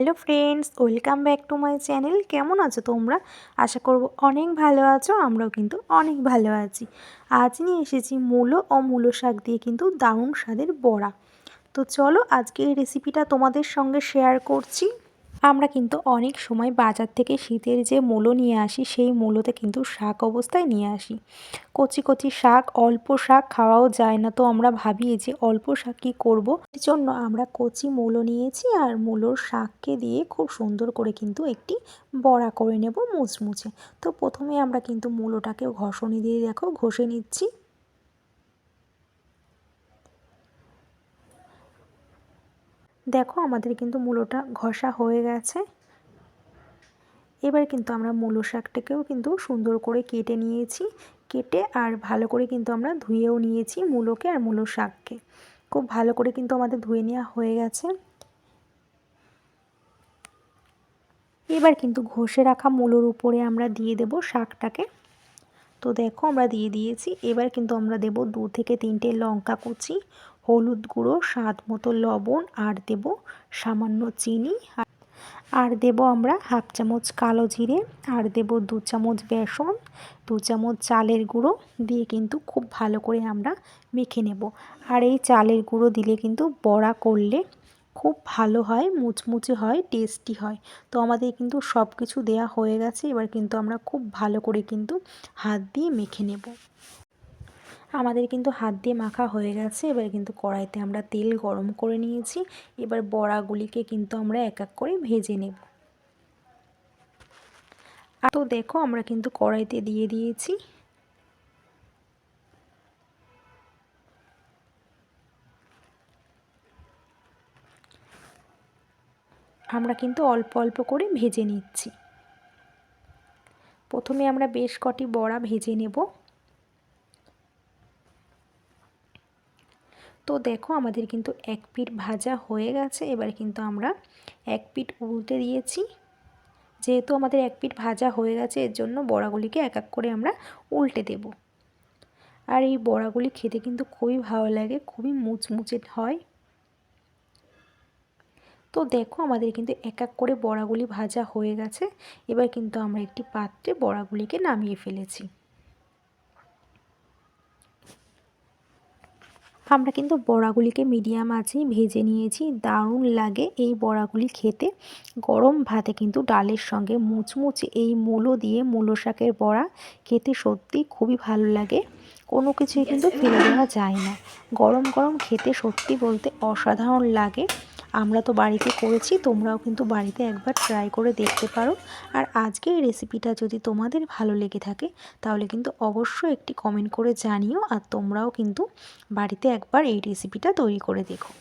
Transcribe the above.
Hello friends, welcome back to my channel. কেমন আছো তোমরা? আশা করব অনেক ভালো আছো, আমরাও কিন্তু অনেক ভালো আছি। আজ নিয়ে এসেছি মূলো ও মূলো শাক দিয়ে কিন্তু দারুণ স্বাদের বড়া। তো চলো আজকে এই রেসিপিটা তোমাদের সঙ্গে শেয়ার করছি। আমরা কিন্তু অনেক সময় বাজার থেকে শীতের যে মূলো নিয়ে আসি, সেই মূলোতে কিন্তু শাক অবস্থায় নিয়ে আসি। কচি কচি শাক, অল্প শাক খাওয়াও যায় না। তো আমরা ভাবি যে অল্প শাক কী করব? এর জন্য আমরা কচি মূলো নিয়েছি আর মূলোর শাককে দিয়ে খুব সুন্দর করে কিন্তু একটি বড়া করে নেব মুচমুচে। তো প্রথমে আমরা কিন্তু মূলোটাকে ঘষণি দিয়ে দেখো, ঘষে নিচ্ছি। দেখো আমাদের কিন্তু মূলোটা ঘষা হয়ে গেছে। এবার কিন্তু আমরা মূলো শাকটাকেও কিন্তু সুন্দর করে কেটে নিয়েছি। কেটে আর ভালো করে কিন্তু আমরা ধুয়েও নিয়েছি মূলোকে আর মূলো শাককে। খুব ভালো করে কিন্তু আমাদের ধুয়ে নেওয়া হয়ে গেছে। এবার কিন্তু ঘষে রাখা মূলোর উপরে আমরা দিয়ে দেব শাকটাকে। তো দেখো আমরা দিয়ে দিয়েছি। এবার কিন্তু আমরা দেব দু থেকে তিনটে লঙ্কা কুচি, হলুদ গুঁড়ো, স্বাদ মতো লবণ, আর দেব সামান্য চিনি। আর দেব আমরা হাফ চামচ কালো জিরে, আর দেব দু চামচ বেসন, দু চামচ চালের গুঁড়ো দিয়ে কিন্তু খুব ভালো করে আমরা মেখে নেব। আর এই চালের গুঁড়ো দিলে কিন্তু বড়া করলে খুব ভালো হয়, মুচমুচে হয় টেস্টি হয়। তো আমাদের কিন্তু সব কিছু দেয়া হয়ে গেছে, এবার কিন্তু আমরা খুব ভালো করে কিন্তু হাত দিয়ে মেখে নেব। আমাদের কিন্তু হাত দিয়ে মাখা হয়ে গেছে, এবার কিন্তু কড়াইতে আমরা তেল গরম করে নিয়েছি। এবার বড়াগুলিকে কিন্তু আমরা এক এক করে ভেজে নেব। তো দেখো, আমরা কিন্তু কড়াইতে দিয়ে দিয়েছি। আমরা কিন্তু অল্প অল্প করে ভেজে নিচ্ছি। প্রথমে আমরা বেশ কটি বড়া ভেজে নেব। তো দেখো আমাদের কিন্তু এক পিঠ ভাজা হয়ে গেছে, এবার কিন্তু আমরা এক পিঠ উল্টে দিয়েছি। যেহেতু আমাদের এক পিঠ ভাজা হয়ে গেছে, এর জন্য বড়াগুলিকে এক এক করে আমরা উল্টে দেব। আর এই বড়াগুলি খেতে কিন্তু খুবই ভালো লাগে, খুবই মুচমুচে হয়। তো দেখো আমাদের কিন্তু এক এক করে বড়াগুলি ভাজা হয়ে গেছে। এবার কিন্তু আমরা একটি পাত্রে বড়াগুলিকে নামিয়ে ফেলেছি। আমরা কিন্তু বড়াগুলিকে মিডিয়াম আছেই ভেজে নিয়েছি। দারুণ লাগে এই বড়াগুলি খেতে। গরম ভাতে কিন্তু ডালের সঙ্গে মুচমুচে এই মূলো দিয়ে মূলো শাকের বড়া খেতে সত্যি খুবই ভালো লাগে। কোনো কিছুই কিন্তু ফেলে দেওয়া যায় না। গরম গরম খেতে সত্যি বলতে অসাধারণ লাগে। আমরা তো বাড়িতে করেছি, তোমরাও কিন্তু বাড়িতে একবার ট্রাই করে দেখতে পারো। আর আজকে এই রেসিপিটা যদি তোমাদের ভালো লেগে থাকে, তাহলে কিন্তু অবশ্যই একটি কমেন্ট করে জানিও, আর তোমরাও কিন্তু বাড়িতে একবার এই রেসিপিটা তৈরি করে দেখো।